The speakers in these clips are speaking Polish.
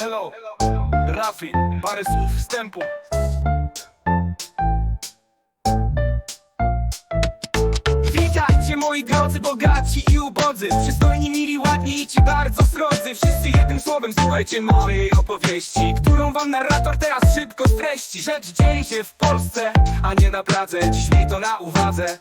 Elo, Rafi, parę słów wstępu. Witajcie moi drodzy, bogaci i ubodzy. Przystojni, mili, ładni i ci bardzo srodzy. Wszyscy jednym słowem słuchajcie mojej opowieści Którą wam narrator teraz szybko streści. Rzecz dzieje się w Polsce, a nie na Pradze. Dziś miej to na uwadze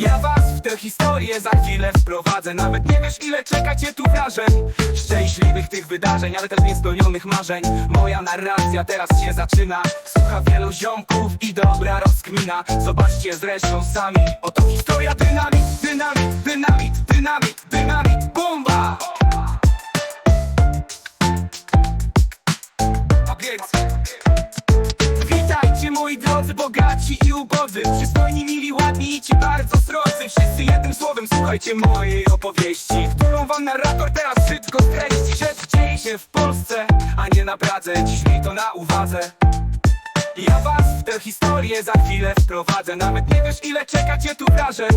ja was w tę historię za chwilę wprowadzę. Nawet nie wiesz ile czekacie tu wrażeń. Szczęśliwych tych wydarzeń, ale też niespełnionych marzeń. Moja narracja teraz się zaczyna. Słucha wielu ziomków i dobra rozkmina. Zobaczcie zresztą sami. Oto historia dynamit, dynamit, dynamit, dynamit, dynamit, bomba! Witajcie moi drodzy, bogaci i ubodzy. Przystojni, mili, i ci bardzo srodzy Wszyscy jednym słowem słuchajcie mojej opowieści Którą wam narrator teraz szybko streści Rzecz dzieje się w Polsce, a nie na Pradze Dziś miej to na uwadze. Ja was w tę historię za chwilę wprowadzę Nawet nie wiesz ile czekacie tu wrażeń.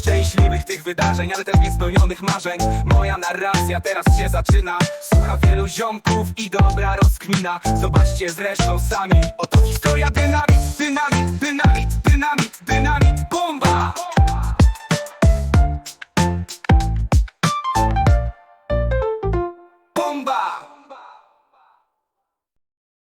Szczęśliwych tych wydarzeń, ale też niespełnionych marzeń. Moja narracja teraz się zaczyna Słucha wielu ziomków i dobra rozkmina. Zobaczcie zresztą sami Oto historia dynamit, dynamit, dynamit!